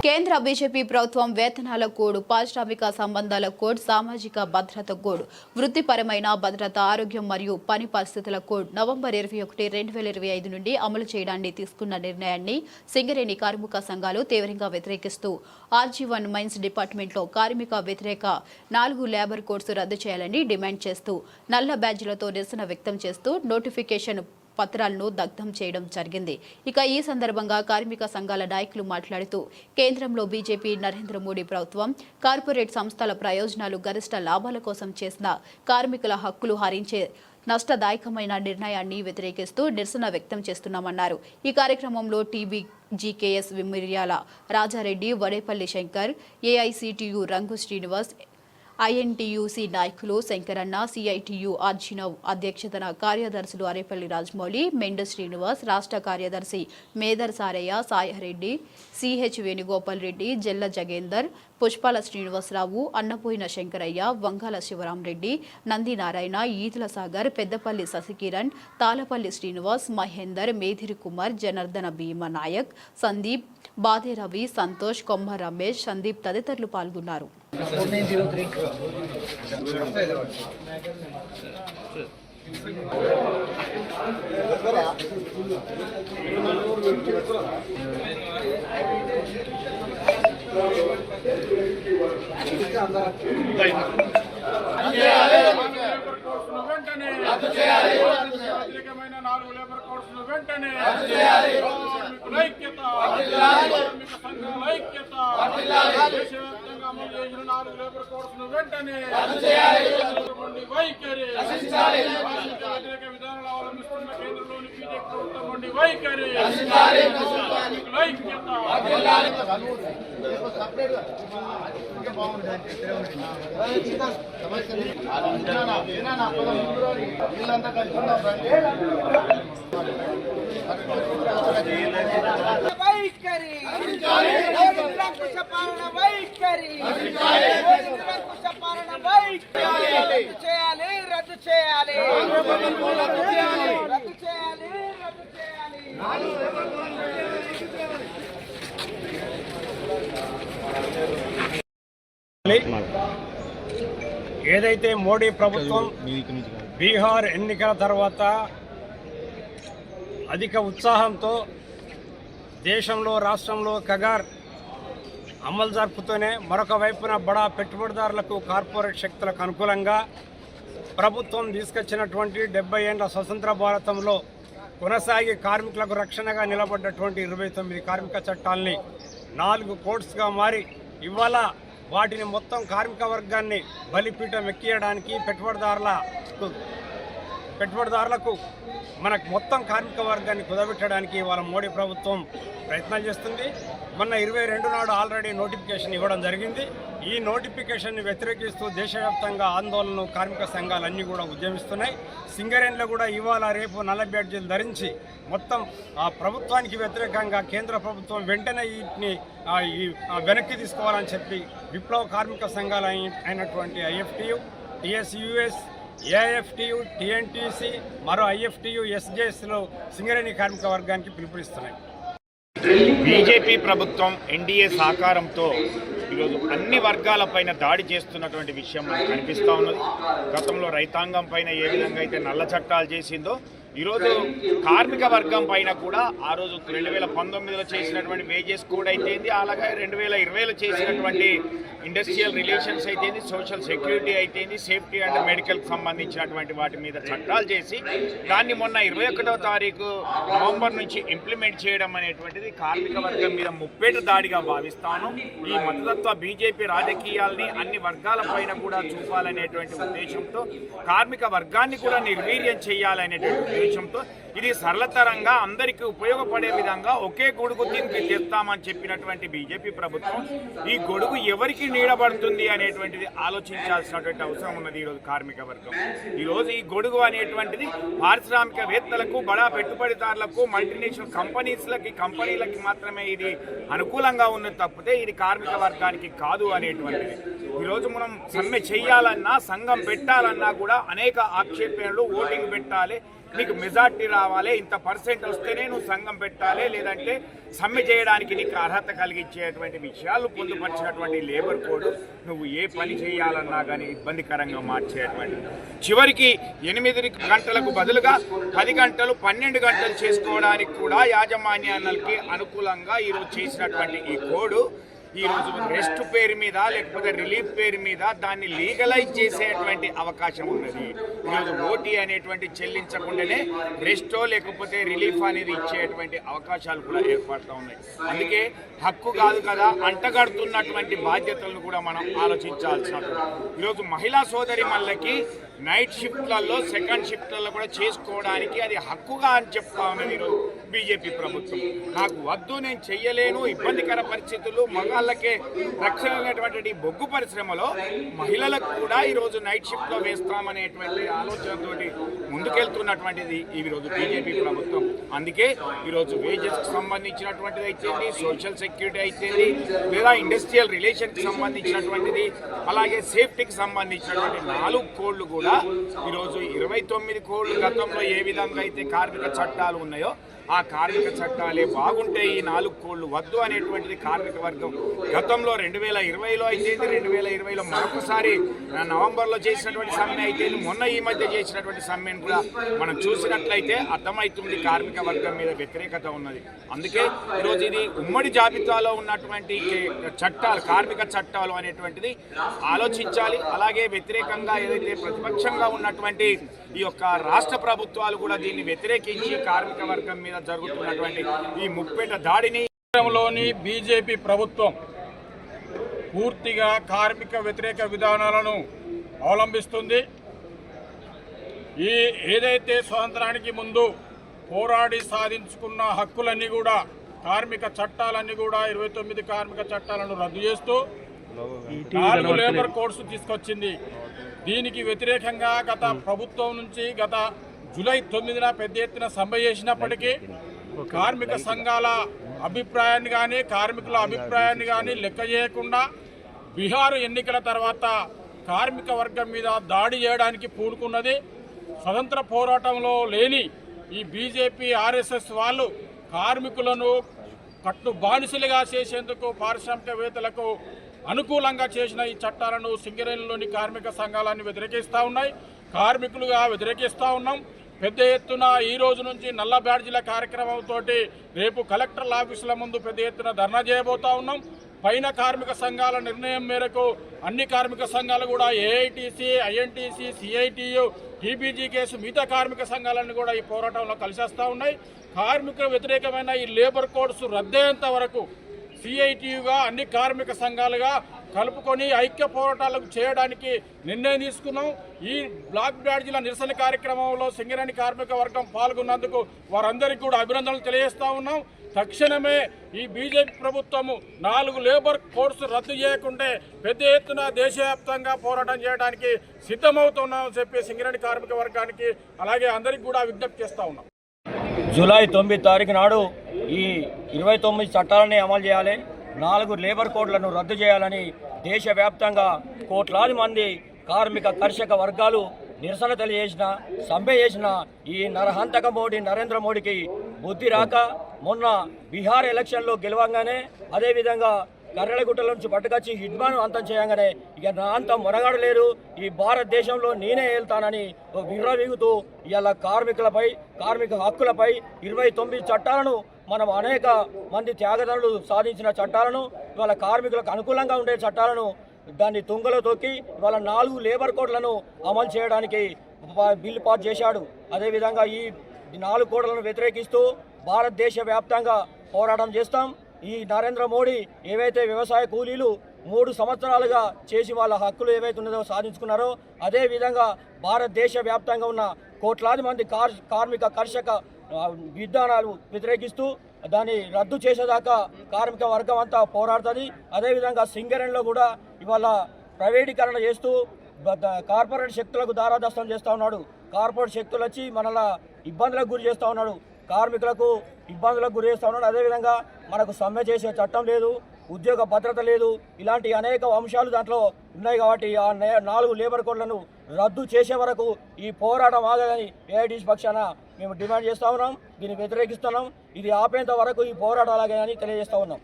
కేంద్ర బీజేపీ ప్రభుత్వం వేతనాల కోడ్ పారిశ్రామిక సంబంధాల కోడ్ సామాజిక భద్రత కోడ్ వృత్తిపరమైన భద్రత ఆరోగ్యం మరియు పని పరిస్థితుల కోడ్ నవంబర్ ఇరవై ఒకటి రెండు వేల ఇరవై ఐదు నుండి అమలు చేయడాన్ని తీసుకున్న నిర్ణయాన్ని సింగరేణి కార్మిక సంఘాలు తీవ్రంగా వ్యతిరేకిస్తూ ఆర్జీ వన్ మైన్స్ డిపార్ట్మెంట్లో కార్మిక వ్యతిరేక నాలుగు లేబర్ కోడ్స్ రద్దు చేయాలని డిమాండ్ చేస్తూ నల్ల బ్యాడ్జీలతో నిరసన వ్యక్తం చేస్తూ నోటిఫికేషన్ పత్రాలను దగ్ధం చేయడం జరిగింది. ఇక ఈ సందర్భంగా కార్మిక సంఘాల నాయకులు మాట్లాడుతూ కేంద్రంలో బీజేపీ నరేంద్ర మోడీ ప్రభుత్వం కార్పొరేట్ సంస్థల ప్రయోజనాలు గరిష్ట లాభాల కోసం చేసిన కార్మికుల హక్కులు హరించే నష్టదాయకమైన నిర్ణయాన్ని వ్యతిరేకిస్తూ నిరసన వ్యక్తం చేస్తున్నామన్నారు. ఈ కార్యక్రమంలో TB GKS విమిర్యాల Rajareddy Vadepalli Shankar AICTU రంగు శ్రీనివాస్ ఐఎన్టీయూసీ నాయకులు శంకరన్న సిఐటియు అర్జునవ్ అధ్యక్షతన కార్యదర్శులు అరేపల్లి రాజమౌళి మెండు శ్రీనివాస్ రాష్ట్ర కార్యదర్శి మేదర్ సారయ్య సాయరెడ్డి సిహెచ్ వేణుగోపాల్ రెడ్డి జల్ల జగేందర్ పుష్పాల శ్రీనివాసరావు అన్నపోయిన శంకరయ్య వంగాల శివరామరెడ్డి నందినారాయణ ఈతుల సాగర్ పెద్దపల్లి శశికిరణ్ తాలపల్లి శ్రీనివాస్ మహేందర్ మేధిరి కుమార్ జనార్దన భీమ నాయక్ సందీప్ బాదే రవి సంతోష్ కొమ్మ రమేష్ సందీప్ తదితరులు పాల్గొన్నారు. వెంటనే వ్యతిరేకమైన నాలుగు లేబర్ కోడ్స్ వెంటనే ఐక్యత సంఘాల ఐక్యత దేశవ్యాప్తంగా అమలు చేసిన నాలుగు లేబర్ కోడ్స్ వెంటనే వైఖరి కార్మిక వ్యతిరేక విధానాలు అవలంబిస్తున్న నుండి వైఖరి పాలన వైఖరి పాలన వైఖరి రద్దు చేయాలి. రద్దు చేయాలి. రద్దు చేయాలి. ఏదైతే మోడీ ప్రభుత్వం బీహార్ ఎన్నికల తర్వాత అధిక ఉత్సాహంతో దేశంలో రాష్ట్రంలో కగార్ అమలు జరుపుతూనే మరొక వైపున బడా పెట్టుబడిదారులకు కార్పొరేట్ శక్తులకు అనుకూలంగా ప్రభుత్వం తీసుకొచ్చినటువంటి డెబ్బై ఏళ్ళ స్వతంత్ర భారతంలో కొనసాగి కార్మికులకు రక్షణగా నిలబడ్డటువంటి ఇరవై తొమ్మిది కార్మిక చట్టాలని నాలుగు కోడ్స్గా మారి ఇవాళ వాటిని మొత్తం కార్మిక వర్గాన్ని బలిపీఠం ఎక్కియడానికి పెట్టుబడిదారుల పెట్టుబడిదారులకు మనకు మొత్తం కార్మిక వర్గాన్ని కుదబెట్టడానికి వాళ్ళ మోడీ ప్రభుత్వం ప్రయత్నం చేస్తుంది. మొన్న ఇరవై రెండు నాడు ఆల్రెడీ నోటిఫికేషన్ ఇవ్వడం జరిగింది. ఈ నోటిఫికేషన్ని వ్యతిరేకిస్తూ దేశవ్యాప్తంగా ఆందోళనలు కార్మిక సంఘాలన్నీ కూడా ఉద్యమిస్తున్నాయి. సింగరేణిలో కూడా ఇవాళ రేపు నల్ల బ్యాడ్జీలు ధరించి మొత్తం ఆ ప్రభుత్వానికి వ్యతిరేకంగా కేంద్ర ప్రభుత్వం వెంటనే వీటిని ఈ వెనక్కి తీసుకోవాలని చెప్పి విప్లవ కార్మిక సంఘాలు అయినటువంటి ఐఎఫ్టియు టిఎస్యుఎస్ ఏఐఎఫ్టియు టిఎన్టీసీ మరో ఐఎఫ్టియు ఎస్జేఎస్లో సింగరేణి కార్మిక వర్గానికి పిలుపునిస్తున్నాయి. బీజేపీ ప్రభుత్వం ఎన్డీఏ సహకారంతో ఈరోజు అన్ని వర్గాలపైన దాడి చేస్తున్నటువంటి విషయం మనకు కనిపిస్తూ ఉన్నది. గతంలో రైతాంగం పైన ఏ విధంగా అయితే నల్ల చట్టాలు చేసిందో ఈరోజు కార్మిక వర్గం పైన కూడా ఆ రోజు రెండు వేల పంతొమ్మిదిలో చేసినటువంటి వేజెస్ కోడ్ అయితేంది అలాగే రెండు వేల ఇరవైలో చేసినటువంటి ఇండస్ట్రియల్ రిలేషన్స్ అయితేంది సోషల్ సెక్యూరిటీ అయితేంది సేఫ్టీ అండ్ మెడికల్కి సంబంధించినటువంటి వాటి మీద చట్టాలు చేసి దాన్ని మొన్న ఇరవై ఒకటవ తారీఖు నవంబర్ నుంచి ఇంప్లిమెంట్ చేయడం అనేటువంటిది కార్మిక వర్గం మీద ముప్పేట దాడిగా భావిస్తాను. ఈ మతతత్వ బీజేపీ రాజకీయాల్ని అన్ని వర్గాల పైన కూడా చూపాలనేటువంటి ఉద్దేశంతో కార్మిక వర్గాన్ని కూడా నిర్వీర్యం చేయాలనేటువంటి ఉద్దేశంతో ఇది సరళతరంగా అందరికీ ఉపయోగపడే విధంగా ఒకే గొడుగు దీనికి చేస్తామని చెప్పినటువంటి బీజేపీ ప్రభుత్వం ఈ గొడుగు ఎవరికి నీడబడుతుంది అనేటువంటిది ఆలోచించాల్సినటువంటి అవసరం ఉన్నది ఈరోజు కార్మిక వర్గం. ఈరోజు ఈ గొడుగు అనేటువంటిది పారిశ్రామికవేత్తలకు బడా పెట్టుబడిదారులకు మల్టీనేషనల్ కంపెనీస్లకి కంపెనీలకి మాత్రమే ఇది అనుకూలంగా ఉన్నది తప్పితే ఇది కార్మిక వర్గానికి కాదు అనేటువంటిది. ఈరోజు మనం సమ్మె చెయ్యాలన్నా సంఘం పెట్టాలన్నా కూడా అనేక ఆక్షేపణలు ఓటింగ్ పెట్టాలి. నీకు మెజార్టీ రావాలి ఇంత పర్సెంట్ వస్తేనే నువ్వు సంఘం పెట్టాలి లేదంటే సమ్మె చేయడానికి నీకు అర్హత కలిగించేటువంటి విషయాలు పొందుపరిచినటువంటి లేబర్ కోడ్ నువ్వు ఏ పని చేయాలన్నా కానీ ఇబ్బందికరంగా మార్చేటువంటి. చివరికి ఎనిమిది గంటలకు బదులుగా పది గంటలు పన్నెండు గంటలు చేసుకోవడానికి కూడా యాజమాన్యాలకి అనుకూలంగా ఈరోజు చేసినటువంటి ఈ కోడ్ ఈ రోజు రెస్ట్ పేరు మీద లేకపోతే రిలీఫ్ పేరు మీద దాన్ని లీగలైజ్ చేసేటువంటి అవకాశం ఉన్నది. ఈరోజు ఓటీ అనేటువంటి చెల్లించకుండానే రెస్టో లేకపోతే రిలీఫ్ అనేది ఇచ్చేటువంటి అవకాశాలు కూడా ఏర్పడుతూ ఉన్నాయి. అందుకే హక్కు కాదు కదా అంటగడుతున్నటువంటి బాధ్యతలను కూడా మనం ఆలోచించాల్సిన ఈరోజు మహిళా సోదరి మళ్ళకి నైట్ షిఫ్ట్లలో సెకండ్ షిఫ్ట్లలో కూడా చేసుకోవడానికి అది హక్కుగా అని చెప్తా ఉన్నది బీజేపీ ప్రభుత్వం. నాకు వద్దు నేను చెయ్యలేను. ఇబ్బందికర పరిస్థితులు మగాళ్ళకే రక్షణ అనేటువంటి బొగ్గు పరిశ్రమలో మహిళలకు కూడా ఈరోజు నైట్ షిఫ్ట్లో వేస్తామనేటువంటి ఆలోచనతోటి ముందుకెళ్తున్నటువంటిది ఈ రోజు బీజేపీ ప్రభుత్వం. అందుకే ఈరోజు వేజెస్కి సంబంధించినటువంటిది అయితేంది సోషల్ సెక్యూరిటీ అయితేంది లేదా ఇండస్ట్రియల్ రిలేషన్కి సంబంధించినటువంటిది అలాగే సేఫ్టీకి సంబంధించినటువంటి నాలుగు కోళ్ళు కూడా ఈరోజు ఇరవై తొమ్మిది కోళ్ళు గతంలో ఏ విధంగా అయితే కార్మిక చట్టాలు ఉన్నాయో ఆ కార్మిక చట్టాలే బాగుంటే ఈ నాలుగు కోళ్ళు వద్దు అనేటువంటిది కార్మిక వర్గం. గతంలో రెండు వేల ఇరవైలో అయితే రెండు వేల ఇరవైలో మరొకసారి నవంబర్లో చేసినటువంటి సమ్మె అయితే మొన్న ఈ మధ్య చేసినటువంటి సమ్మెను కూడా మనం చూసినట్లయితే అర్థమవుతుంది కార్మిక వర్గం మీద వ్యతిరేకత ఉన్నది. అందుకే ఈరోజు ఇది ఉమ్మడి జాబితాలో ఉన్నటువంటి చట్టాలు కార్మిక చట్టాలు అనేటువంటిది ఆలోచించాలి. అలాగే వ్యతిరేకంగా ఏదైతే ప్రతిపక్షంగా ఉన్నటువంటి ఈ యొక్క రాష్ట్ర ప్రభుత్వాలు కూడా దీన్ని వ్యతిరేకించి కార్మిక వర్గం మీద జరుగుతున్నటువంటి ఈ ముప్పేట దాడిని కేంద్రంలోని బీజేపీ ప్రభుత్వం పూర్తిగా కార్మిక వ్యతిరేక విధానాలను అవలంబిస్తుంది. ఈ ఏదైతే స్వాతంత్రానికి ముందు పోరాడి సాధించుకున్న హక్కులన్నీ కూడా కార్మిక చట్టాలన్నీ కూడా ఇరవై తొమ్మిది కార్మిక చట్టాలను రద్దు చేస్తూ నాలుగు లేబర్ కోడ్స్ తీసుకొచ్చింది. దీనికి వ్యతిరేకంగా గత ప్రభుత్వం నుంచి గత జూలై తొమ్మిదిన పెద్ద ఎత్తున సమ్మె చేసినప్పటికీ కార్మిక సంఘాల అభిప్రాయాన్ని కానీ కార్మికుల అభిప్రాయాన్ని కానీ లెక్క చేయకుండా బీహారు ఎన్నికల తర్వాత కార్మిక వర్గం మీద దాడి చేయడానికి పూనుకున్నది. స్వతంత్ర పోరాటంలో లేని ఈ బీజేపీ ఆర్ఎస్ఎస్ వాళ్ళు కార్మికులను కట్టు బానిసలుగా చేసేందుకు పారిశ్రామికవేత్తలకు అనుకూలంగా చేసిన ఈ చట్టాలను సింగరేణిలోని కార్మిక సంఘాలన్నీ వ్యతిరేకిస్తూ ఉన్నాయి. కార్మికులుగా వ్యతిరేకిస్తూ ఉన్నాం. పెద్ద ఎత్తున ఈ రోజు నుంచి నల్ల బ్యాడ్జీల కార్యక్రమంతో రేపు కలెక్టర్ల ఆఫీసుల ముందు పెద్ద ఎత్తున ధర్నా చేయబోతా ఉన్నాం. పైన కార్మిక సంఘాల నిర్ణయం మేరకు అన్ని కార్మిక సంఘాలు కూడా ఏఐటీసీ ఐఎన్టీసీ సిఐటియు టీపీజీ కేసు మిగతా కార్మిక సంఘాలన్నీ కూడా ఈ పోరాటంలో కలిసేస్తూ ఉన్నాయి. కార్మిక వ్యతిరేకమైన ఈ లేబర్ కోడ్స్ రద్దయ్యేంత వరకు సిఐటియుగా అన్ని కార్మిక సంఘాలుగా కలుపుకొని ఐక్య పోరాటాలకు చేయడానికి నిర్ణయం తీసుకున్నాం. ఈ బ్లాక్ బ్యాడ్జీల నిరసన కార్యక్రమంలో సింగరేణి కార్మిక వర్గం పాల్గొన్నందుకు వారందరికీ కూడా అభినందనలు తెలియజేస్తా ఉన్నాం. తక్షణమే ఈ బీజేపీ ప్రభుత్వము నాలుగు లేబర్ కోర్సు రద్దు చేయకుంటే పెద్ద ఎత్తున దేశవ్యాప్తంగా పోరాటం చేయడానికి సిద్ధమవుతున్నామని చెప్పి సింగరేణి కార్మిక వర్గానికి అలాగే అందరికీ కూడా విజ్ఞప్తి చేస్తా ఉన్నాం. జూలై తొమ్మిది తారీఖు నాడు ఈ ఇరవై తొమ్మిది చట్టాలని అమలు చేయాలి. నాలుగు లేబర్ కోడ్లను రద్దు చేయాలని దేశవ్యాప్తంగా కోట్లాది మంది కార్మిక కర్షక వర్గాలు నిరసన తెలియజేసిన సమ్మె చేసిన ఈ నరహంతక మోడీ నరేంద్ర మోడీకి బుద్ధి రాక మొన్న బీహార్ ఎలక్షన్లో గెలవంగానే అదేవిధంగా కర్రలగుట్టల నుంచి పట్టుకొచ్చి హిడ్మాన్ అంతం చేయగానే ఇక నా అంతం మొరగాడలేరు ఈ భారతదేశంలో నేనే వెళ్తానని విర్రవీగుతూ ఇవాళ కార్మికులపై కార్మిక హక్కులపై ఇరవై తొమ్మిది చట్టాలను మనం అనేక మంది త్యాగదనులు సాధించిన చట్టాలను ఇవాళ కార్మికులకు అనుకూలంగా ఉండే చట్టాలను దాన్ని తుంగలో తొక్కి ఇవాళ నాలుగు లేబర్ కోడ్లను అమలు చేయడానికి బిల్లు పాస్ చేశాడు. అదేవిధంగా ఈ నాలుగు కోడ్లను వ్యతిరేకిస్తూ భారతదేశ వ్యాప్తంగా పోరాటం చేస్తాం. ఈ నరేంద్ర మోడీ ఏవైతే వ్యవసాయ కూలీలు మూడు సంవత్సరాలుగా చేసి వాళ్ళ హక్కులు ఏవైతే ఉన్నదో సాధించుకున్నారో అదేవిధంగా భారతదేశ వ్యాప్తంగా ఉన్న కోట్లాది మంది కార్ కార్మిక కర్షక విధానాలు వ్యతిరేకిస్తూ దాన్ని రద్దు చేసేదాకా కార్మిక వర్గం అంతా పోరాడుతుంది. అదేవిధంగా సింగరేణిలో కూడా ఇవాళ ప్రైవేటీకరణ చేస్తూ కార్పొరేట్ శక్తులకు దారాదస్తం చేస్తూ ఉన్నాడు. కార్పొరేట్ శక్తులు వచ్చి మనలా ఇబ్బందులకు గురి చేస్తూ ఉన్నాడు. కార్మికులకు ఇబ్బందులకు గురి ఉన్నాడు అదేవిధంగా మనకు సమ్మె చేసే చట్టం లేదు ఉద్యోగ భద్రత లేదు. ఇలాంటి అనేక అంశాలు దాంట్లో ఉన్నాయి కాబట్టి ఆ నాలుగు లేబర్ కోడ్లను రద్దు చేసే వరకు ఈ పోరాటం ఆగదని ఏఐటీసీ పక్షాన మేము డిమాండ్ చేస్తూ ఉన్నాం. దీన్ని వ్యతిరేకిస్తున్నాం. ఇది ఆపేంత వరకు ఈ పోరాటం అలాగే అని తెలియజేస్తా ఉన్నాం.